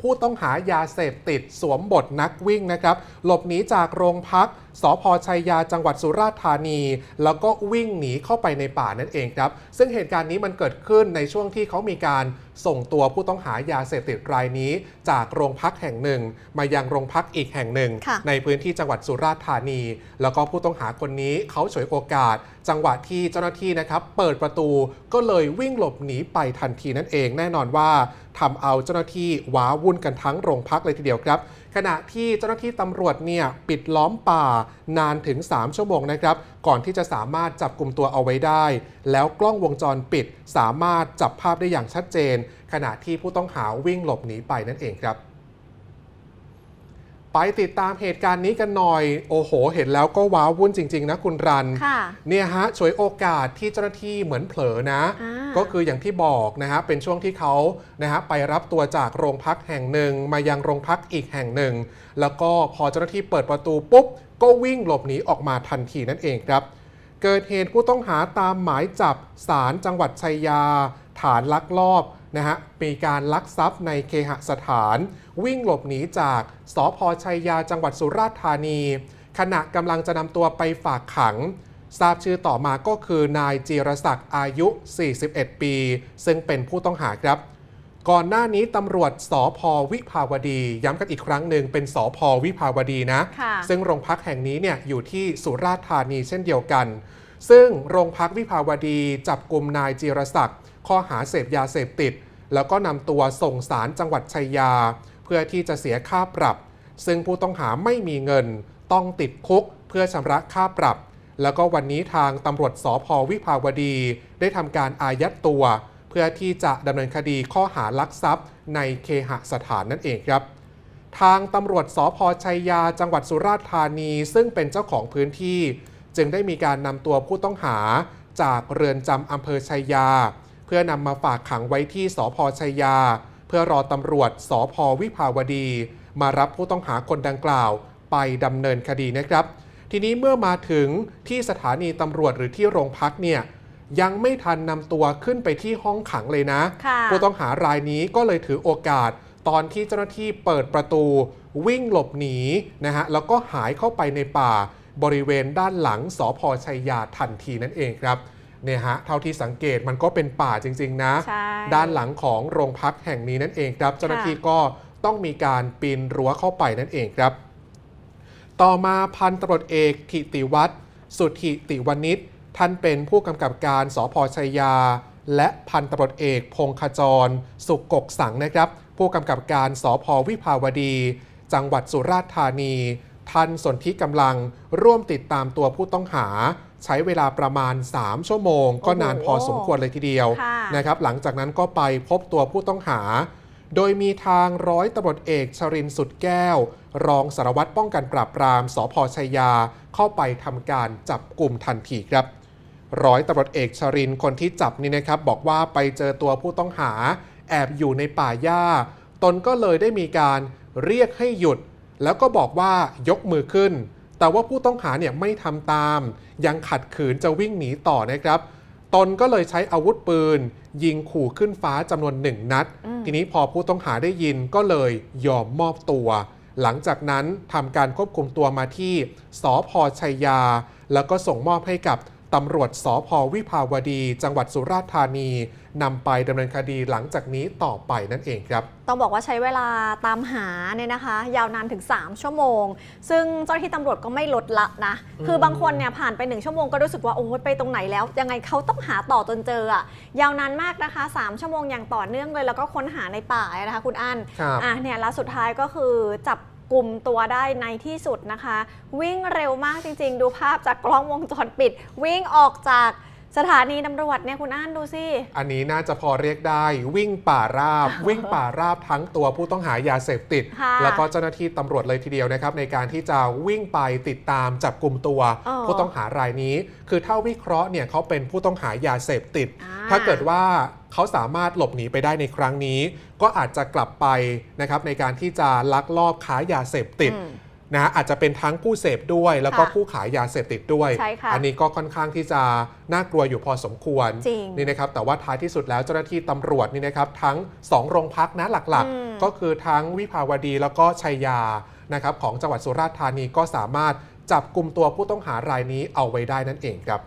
ผู้ต้องหายาเสพติดสวมบทนักวิ่งนะครับหลบหนีจากโรงพัก สพชัยยาจังหวัดสุราษฎร์ธานี แล้วก็วิ่งหนีเข้าไปในป่านั่นเองครับ ซึ่งเหตุการณ์นี้มันเกิดขึ้นในช่วงที่เขามีการส่งตัวผู้ต้องหายาเสพติดรายนี้ จากโรงพักแห่งหนึ่ง มายังโรงพักอีกแห่งหนึ่งค่ะในพื้นที่จังหวัดสุราษฎร์ธานี แล้วก็ผู้ต้องหาคนนี้เขาฉวยโอกาส จังหวะที่เจ้าหน้าที่นะครับ เปิดประตูก็เลยวิ่งหลบหนีไปทันทีนั่นเองแน่นอนว่าทำเอาเจ้าหน้าที่ว้าวุ่นกันทั้งโรงพักเลยทีเดียวครับ ขณะที่เจ้าหน้าที่ตำรวจเนี่ยปิดล้อมป่านานถึง 3 ชั่วโมงนะครับ ก่อนที่จะสามารถจับกลุ่มตัวเอาไว้ได้ แล้วกล้องวงจรปิดสามารถจับภาพได้อย่างชัดเจน ขณะที่ผู้ต้องหาวิ่งหลบหนีไปนั่นเองครับไปติดตามเหตุการณ์นี้กันหน่อย โอ้โห เห็นแล้วก็ว้าวุ่นจริง ๆ นะคุณรันค่ะเนี่ยฮะฉวยโอกาสที่เจ้าหน้าที่เหมือนเผลอนะอ่าก็คืออย่างที่บอกนะฮะ เป็นช่วงที่เขานะฮะไปรับตัวจากโรงพักแห่งหนึ่ง มายังโรงพักอีกแห่งหนึ่ง แล้วก็พอเจ้าหน้าที่เปิดประตูปุ๊บ ก็วิ่งหลบหนีออกมาทันทีนั่นเองครับ เกิดเหตุผู้ต้องหาตามหมายจับศาลจังหวัดชัยยา ฐานลักลอบนะฮะมีการลักทรัพย์ในเคหสถาน วิ่งหลบหนีจากสพชัยยาจังหวัดสุราษฎร์ธานี ขณะกำลังจะนำตัวไปฝากขังทราบชื่อต่อมาก็คือนายจีรศักดิ์อายุ 41 ปี ซึ่งเป็นผู้ต้องหาครับ ก่อนหน้านี้ตำรวจสพวิภาวดี ย้ำกันอีกครั้งหนึ่งเป็นสพวิภาวดีนะค่ะซึ่งโรงพักแห่งนี้เนี่ยอยู่ที่สุราษฎร์ธานีเช่นเดียวกัน ซึ่งโรงพักวิภาวดีจับกลุ่มนายจีรศักดิ์ข้อหาเสพยาเสพติด แล้วก็นำตัวส่งสารจังหวัดชัยยา เพื่อที่จะเสียค่าปรับ ซึ่งผู้ต้องหาไม่มีเงิน ต้องติดคุกเพื่อชำระค่าปรับ แล้วก็วันนี้ทางตำรวจสพวิภาวดี ได้ทำการอายัดตัว เพื่อที่จะดำเนินคดีข้อหาลักทรัพย์ ในเคหสถานนั่นเองครับ ทางตำรวจสพชัยยาจังหวัดสุราษฎร์ธานี ซึ่งเป็นเจ้าของพื้นที่ จึงได้มีการนำตัวผู้ต้องหาจากเรือนจำอำเภอชัยยา เพื่อนำมาฝากขังไว้ที่สพชัยยา เพื่อรอตำรวจสพวิภาวดี มารับผู้ต้องหาคนดังกล่าว ไปดำเนินคดีนะครับ ทีนี้เมื่อมาถึงที่สถานีตำรวจหรือที่โรงพักเนี่ย ยังไม่ทันนำตัวขึ้นไปที่ห้องขังเลยนะค่ะผู้ต้องหารายนี้ก็เลยถือโอกาส ตอนที่เจ้าหน้าที่เปิดประตู วิ่งหลบหนีนะฮะแล้วก็หายเข้าไปในป่า บริเวณด้านหลังสพชัยยาทันทีนั่นเองครับเนี่ยฮะเท่าที่สังเกตมันก็เป็นป่าจริง ๆ นะใช่ด้านหลังของโรงพักแห่งนี้นั่นเองครับ เจ้าหน้าที่ก็ต้องมีการปีนรั้วเข้าไปนั่นเองครับ ต่อมาพันตำรวจเอกถิติวัฒน์สุทธิติวณิช ท่านเป็นผู้กำกับการสพชัยยา และพันตำรวจเอกพงขจร สุกกกสังนะครับ ผู้กำกับการสพวิภาวดี จังหวัดสุราษฎร์ธานี ท่านสนธิกำลังร่วมติดตามตัวผู้ต้องหา ใช้เวลาประมาณ 3 ชั่วโมง ก็นานพอสมควรเลยทีเดียวค่ะนะครับ หลังจากนั้นก็ไปพบตัวผู้ต้องหา โดยมีทางร้อยตำรวจเอกชรินทร์สุดแก้ว รองสารวัตรป้องกันปราบปรามสพชัยยาเข้าไปทำการจับกลุ่มทันทีครับ ร้อยตำรวจเอกชรินทร์คนที่จับนี่นะครับบอกว่าไปเจอตัวผู้ต้องหา แอบอยู่ในป่าหญ้า ตนก็เลยได้มีการเรียกให้หยุด แล้วก็บอกว่ายกมือขึ้น แต่ว่าผู้ต้องหาเนี่ยไม่ทำตาม ยังขัดขืนจะวิ่งหนีต่อนะครับตนก็เลยใช้อาวุธปืน ยิงขู่ขึ้นฟ้าจำนวนหนึ่งนัดอืมทีนี้พอผู้ต้องหาได้ยินก็เลยยอมมอบตัว หลังจากนั้นทำการควบคุมตัวมาที่สพชัยยา แล้วก็ส่งมอบให้กับ ตำรวจสพวิภาวดี จังหวัดสุราษฎร์ธานีนำไปดำเนินคดีหลังจากนี้ต่อไปนั่นเองครับ ต้องบอกว่าใช้เวลาตามหาเนี่ยนะคะ ยาวนานถึง 3 ชั่วโมง ซึ่งเจ้าหน้าที่ตำรวจก็ไม่ลดละนะอืมคือบางคนเนี่ยผ่านไป 1 ชั่วโมงก็รู้สึกว่า โอ้ยไปตรงไหนแล้ว ยังไงเขาต้องหาต่อจนเจออะยาวนานมากนะคะ 3 ชั่วโมงอย่างต่อเนื่องเลย แล้วก็ค้นหาในป่าเลยนะคะคุณอันครับอะเนี่ยแล้วสุดท้ายก็คือจับ กลุ่มตัวได้ในที่สุดนะคะ วิ่งเร็วมากจริง ๆ ดูภาพจากกล้องวงจรปิด วิ่งออกจาก สถานีตำรวจเนี่ยคุณอันดูสิ อันนี้น่าจะพอเรียกได้วิ่งป่าราบ วิ่งป่าราบทั้งตัวผู้ต้องหายาเสพติดค่ะแล้วก็เจ้าหน้าที่ตำรวจเลยทีเดียวนะครับ ในการที่จะวิ่งไปติดตามจับกลุ่มตัวอ๋อผู้ต้องหารายนี้ คือถ้าวิเคราะห์เนี่ยเขาเป็นผู้ต้องหายาเสพติดอ่าถ้าเกิดว่าเขาสามารถหลบหนีไปได้ในครั้งนี้ ก็อาจจะกลับไปนะครับในการที่จะลักลอบค้ายาเสพติดอืม นะอาจจะเป็นทั้งผู้เสพด้วย แล้วก็ค่ะผู้ขายยาเสพติดด้วยใช่ค่ะอันนี้ก็ค่อนข้างที่จะน่ากลัวอยู่พอสมควรจริงนี่นะครับแต่ว่าท้ายที่สุดแล้วเจ้าหน้าที่ตำรวจนี่นะครับทั้ง 2 โรงพักนะหลักอืมๆก็คือทั้งวิภาวดีแล้วก็ชัยยานะครับของจังหวัดสุราษฎร์ธานีก็สามารถจับกลุ่มตัวผู้ต้องหารายนี้เอาไว้ได้นั่นเองครับ